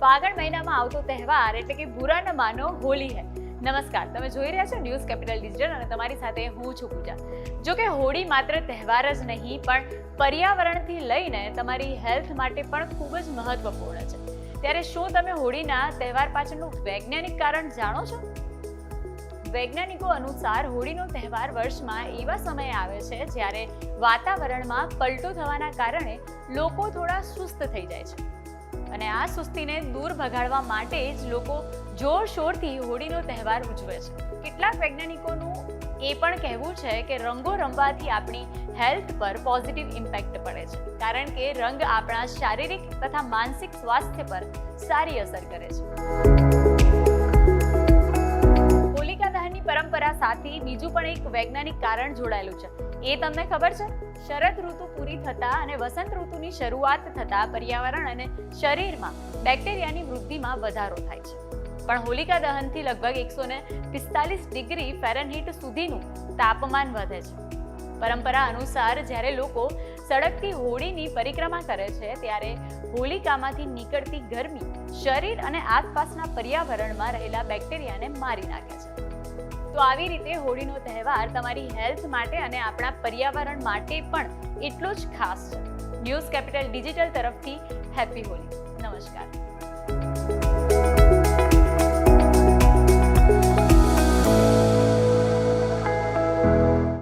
ફાગણ મહિનામાં આવતો તહેવાર એટલે કે બુરા ન માનો હે. નમસ્કાર, તમે જોઈ રહ્યા છો ન્યૂઝ કેપિટલ ડિજિટલ અને તમારી સાથે હું છું પૂજા. જો કે હોળી માત્ર તહેવાર જ નહીં, પણ પર્યાવરણથી લઈને તમારી હેલ્થ માટે પણ ખૂબ જ મહત્વપૂર્ણ છે. ત્યારે શું તમે હોળીના તહેવાર પાછળનું વૈજ્ઞાનિક કારણ જાણો છો? વૈજ્ઞાનિકો અનુસાર હોળીનો તહેવાર વર્ષમાં એવા સમયે આવે છે જ્યારે વાતાવરણમાં પલટો થવાના કારણે લોકો થોડા સુસ્ત થઈ જાય છે. અને આ સુસ્તીને દૂર ભગાડવા માટે જ લોકો જોરશોરથી હોળીનો તહેવાર ઉજવે છે. કેટલાક વૈજ્ઞાનિકોનું એ પણ કહેવું છે કે રંગો રમવાથી આપણી હેલ્થ પર પોઝિટિવ ઇમ્પેક્ટ પડે છે. કારણ કે રંગ આપણા શારીરિક તથા માનસિક સ્વાસ્થ્ય પર સારી અસર કરે છે. સાથે બીજું પણ એક વૈજ્ઞાનિક કારણ જોડાયેલું છે. એ તમને ખબર છે? શરદ ઋતુ પૂરી થતા અને વસંત ઋતુની શરૂઆત થતા પર્યાવરણ અને શરીરમાં બેક્ટેરિયાની વૃદ્ધિમાં વધારો થાય છે. પણ હોલિકા દહનથી લગભગ એકસો ને પિસ્તાલીસ ડિગ્રી ફેરનહીટ સુધીનું તાપમાન વધે છે. પરંપરા અનુસાર જ્યારે લોકો સડકથી હોળીની પરિક્રમા કરે છે, ત્યારે હોલિકામાંથી નીકળતી ગરમી શરીર અને આસપાસના પર્યાવરણમાં રહેલા બેક્ટેરિયાને મારી નાખે છે. તો આવી રીતે હોળીનો તહેવાર તમારી હેલ્થ માટે અને આપણા પર્યાવરણ માટે પણ એટલો જ ખાસ છે. ન્યૂઝ કેપિટલ ડિજિટલ તરફથી હેપી હોલી નમસ્કાર.